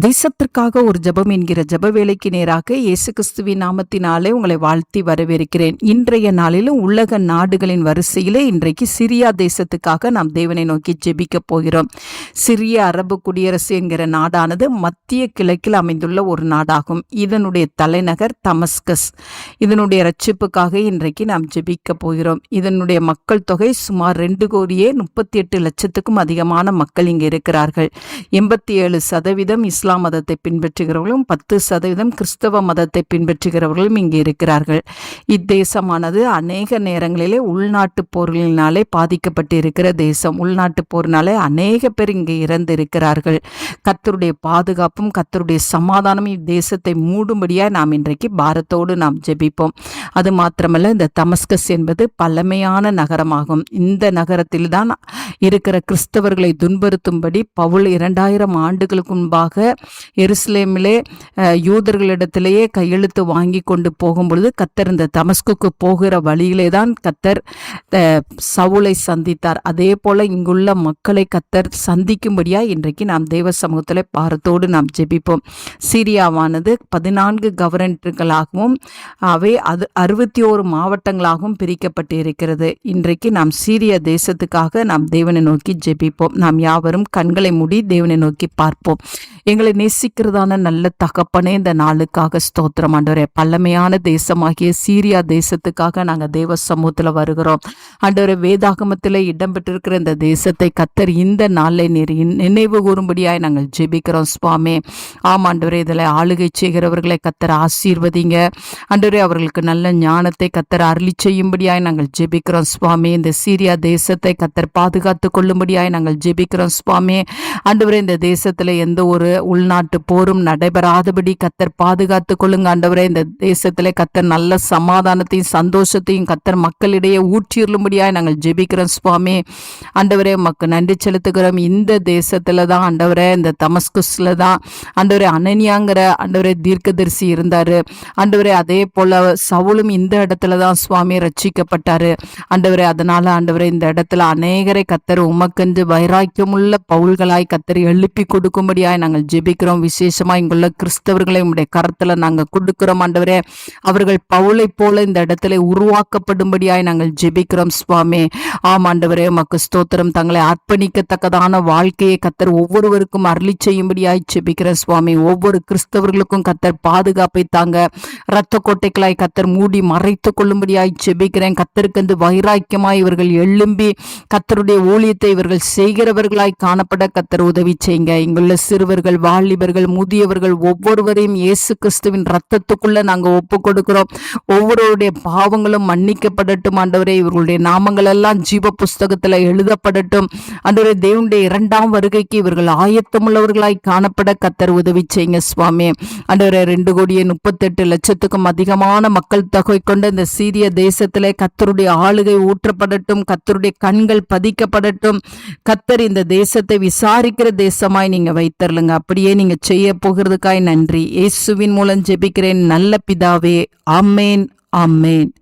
தேசத்திற்காக ஒரு ஜெபம் என்கிற ஜப வேலைக்கு நேராக இயேசு கிறிஸ்துவின் நாமத்தினாலே உங்களை வாழ்த்தி வரவேற்கிறேன். இன்றைய நாளிலும் உலக நாடுகளின் வரிசையிலே இன்றைக்கு சிரியா தேசத்துக்காக நாம் தேவனை நோக்கி ஜெபிக்க போகிறோம். சிரிய அரபு குடியரசு என்கிற நாடானது மத்திய கிழக்கில் அமைந்துள்ள ஒரு நாடாகும். இதனுடைய தலைநகர் தமஸ்கஸ். இதனுடைய ரட்சிப்புக்காக இன்றைக்கு நாம் ஜெபிக்க போகிறோம். இதனுடைய மக்கள் தொகை சுமார் ரெண்டு கோடியே முப்பத்தி எட்டு லட்சத்துக்கும் அதிகமான மக்கள் இங்கு இருக்கிறார்கள். எண்பத்தி ஏழு சதவீதம் இஸ்லாம் இஸ்லாம் மதத்தை பின்பற்றுகிறவர்களும் பத்து சதவீதம் கிறிஸ்தவ மதத்தை பின்பற்றுகிறவர்களும் இங்கு இருக்கிறார்கள். இத்தேசமானது அநேக நேரங்களிலே உள்நாட்டு போர்களினாலே பாதிக்கப்பட்டு இருக்கிற தேசம். உள்நாட்டு போரினாலே அநேக பேர் இங்கு இறந்து இருக்கிறார்கள் கத்தருடைய பாதுகாப்பும் கத்தருடைய சமாதானமும் இத்தேசத்தை மூடும்படியாக நாம் இன்றைக்கு பாரத்தோடு நாம் ஜெபிப்போம். அது மாத்திரமல்ல இந்த தமஸ்கஸ் என்பது பழமையான நகரமாகும். இந்த நகரத்தில்தான் இருக்கிற கிறிஸ்தவர்களை துன்புறுத்தும்படி பவுல் இரண்டாயிரம் ஆண்டுகளுக்கு முன்பாக எருசலேமிலே யூதர்களிடத்திலேயே கையெழுத்து வாங்கி கொண்டு போகும்பொழுது கத்தர் இந்த தமஸ்குக்கு போகிற வழியிலே தான் கத்தர் சவுளை சவுலை சந்தித்தார். அதே போல இங்குள்ள மக்களை கத்தர் சந்திக்கும்படியா இன்றைக்கு நாம் தெய்வ சமூகத்தில் பாரத்தோடு நாம் ஜெபிப்போம். சீரியாவானது பதினான்கு கவர்னர்களாகவும் அவை அது அறுபத்தி ஓரு மாவட்டங்களாகவும் பிரிக்கப்பட்டு இருக்கிறது இன்றைக்கு நாம் சீரிய தேசத்துக்காக நாம் தேவனை நோக்கி ஜெபிப்போம். நாம் யாவரும் கண்களை மூடி தேவனை நோக்கி பார்ப்போம். எங்களை நேசிக்கிறதான நல்ல தகப்பனே இந்த நாளுக்காக ஸ்தோத்திரம். ஆண்டவரே பழமையான தேசமாகிய சீரியா தேசத்துக்காக நாங்கள் தேவ சமூகத்தில் வருகிறோம். ஆண்டவரே வேதாகமத்தில் இடம்பெற்றிருக்கிற இந்த தேசத்தை கத்தர் இந்த நாளில் நெறி நினைவு கூறும்படியாய் நாங்கள் ஜெபிக்கிறோம் சுவாமி. ஆம் ஆண்டவரே இதில் ஆளுகை செய்கிறவர்களை கத்தர் ஆசீர்வதிங்க. ஆண்டவரே அவர்களுக்கு நல்ல ஞானத்தை கத்தர் அருளி செய்யும்படியாய் நாங்கள் ஜெபிக்கிறோம் சுவாமி. இந்த சீரியா தேசத்தை கத்தர் பாதுகாத்து கொள்ளும்படியாய் நாங்கள் ஜெபிக்கிறோம் சுவாமி. ஆண்டவரே இந்த தேசத்தில் எந்த ஒரு உள்நாட்டு போரும் நடைபெறாதபடி கத்தர் பாதுகாத்து கொள்ளுங்க ஆண்டவரே. இந்த தேசத்திலே கத்தர் நல்ல சமாதானத்தையும் சந்தோஷத்தையும் கத்தர் மக்களிடையே ஊற்றியுள்ளும்படியாய் நாங்கள் ஜெபிக்கிறோம் சுவாமி. ஆண்டவரே மக்கு நன்றி செலுத்துகிறோம். இந்த தேசத்துல தான் ஆண்டவரே இந்த தமஸ்குஸ்ல தான் ஆண்டவரே அனனியாங்கிற ஆண்டவரே தீர்க்கதரிசி இருந்தாரு. ஆண்டவரே அதே போல சவுலும் இந்த இடத்துல தான் சுவாமி ரட்சிக்கப்பட்டாரு. ஆண்டவரே அதனால ஆண்டவரே இந்த இடத்துல அநேகரை கத்தர் உமக்கென்று வைராக்கியமுள்ள பவுல்களாய் கத்தர் எழுப்பி கொடுக்கும்படியாய் நாங்கள் ஜெபிக்கிறோம் விசேஷமா இங்குள்ள கிறிஸ்தவர்களை உடைய கரத்துல நாங்கள் கொடுக்கிறோம். ஆண்டவரே அவர்கள் பவுளை போல இந்த இடத்துல உருவாக்கப்படும்படியாய் நாங்கள் ஜெபிக்கிறோம் சுவாமி. ஆம் ஆண்டவரே உமக்கு ஸ்தோத்திரம். தங்களை அர்ப்பணிக்கத்தக்கதான வாழ்க்கையை கத்தர் ஒவ்வொருவருக்கும் அருளி செய்யும்படியாய் ஜெபிக்கிற சுவாமி. ஒவ்வொரு கிறிஸ்தவர்களுக்கும் கத்தர் பாதுகாப்பை தாங்க இரத்த கோட்டைகளாய் கத்தர் மூடி மறைத்து கொள்ளும்படியாய் ஜெபிக்கிறேன். கத்தருக்கு வைராக்கியமாய் இவர்கள் எழும்பி கத்தருடைய ஊழியத்தை இவர்கள் செய்கிறவர்களாய் காணப்பட கத்தர் உதவி செய்யுங்க. இங்குள்ள சிறுவர்கள் வா வாலிபர்கள் முதியவர்கள் ஒவ்வொருவரையும் இயேசு கிறிஸ்துவின் ரத்தத்துக்குள்ள நாங்கள் ஒப்பு கொடுக்கிறோம் ஒவ்வொருவருடைய பாவங்களும் மன்னிக்கப்படட்டும் ஆண்டவரே. இவர்களுடைய நாமங்கள் எல்லாம் ஜீவ புஸ்தகத்தில் எழுதப்படட்டும். ஆண்டவரே தேவனுடைய இரண்டாம் வருகைக்கு இவர்கள் ஆயத்தமுள்ளவர்களாய் காணப்பட கத்தர் உதவி செய்யுங்க சுவாமி. ஆண்டவரே ரெண்டு கோடியே முப்பத்தெட்டு லட்சத்துக்கும் அதிகமான மக்கள் தொகை கொண்ட இந்த சீரிய தேசத்திலே கத்தருடைய ஆளுகை ஊற்றப்படட்டும் கத்தருடைய கண்கள் பதிக்கப்படட்டும். கத்தர் இந்த தேசத்தை விசாரிக்கிற தேசமாய் நீங்க வைத்தரலுங்க அப்படியே நீங்க செய்ய போகிறதுக்காய் நன்றி. இயேசுவின் மூலம் ஜெபிக்கிறேன். நல்ல பிதாவே அம்மேன் அம்மேன்